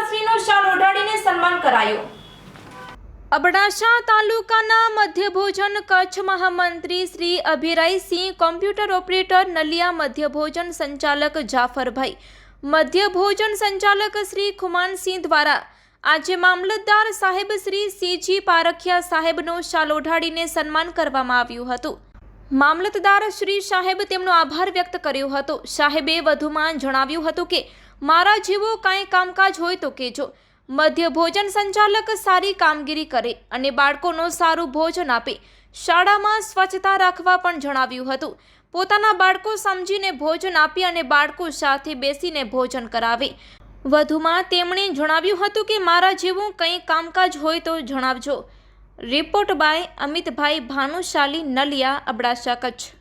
રાજ્યપાલશ્રીનો શાલ ઓઢાડીને સન્માન કરાયું. અબડાસા તાલુકાના મધ્યભોજન કચ્છ મહામંત્રી શ્રી અભિરાયસિંહ કોમ્પ્યુટર ઓપરેટર નલિયા મધ્યભોજન સંચાલક જાફરભાઈ, મધ્યભોજન સંચાલક શ્રી ખુમાનસિંહ દ્વારા આજે મામલતદાર સાહેબ શ્રી સીજી પારખિયા સાહેબનો શાલ ઓઢાડીને સન્માન કરવામાં આવ્યું હતું. મામલતદાર શ્રી સાહેબ તેમનો આભાર વ્યક્ત કર્યો હતો. સાહેબે વધુમાં જણાવ્યું હતું કે મારા જેવો કાંઈ કામકાજ હોય તો કહેજો. મધ્ય ભોજન સંચાલક સારી કામગીરી કરે અને બાળકોનો સારું ભોજન આપે. શાળામાં સ્વચ્છતા રાખવા પણ જણાવ્યું હતું. પોતાના બાળકો સમજીને ભોજન આપી અને બાળકો સાથે બેસીને ભોજન કરાવે. વધુમાં તેમણે જણાવ્યું હતું કે મારા જેવું કંઈ કામકાજ હોય તો જણાવજો. Report by Amitbhai Bhanushali Naliya, Abdasa, Kutch.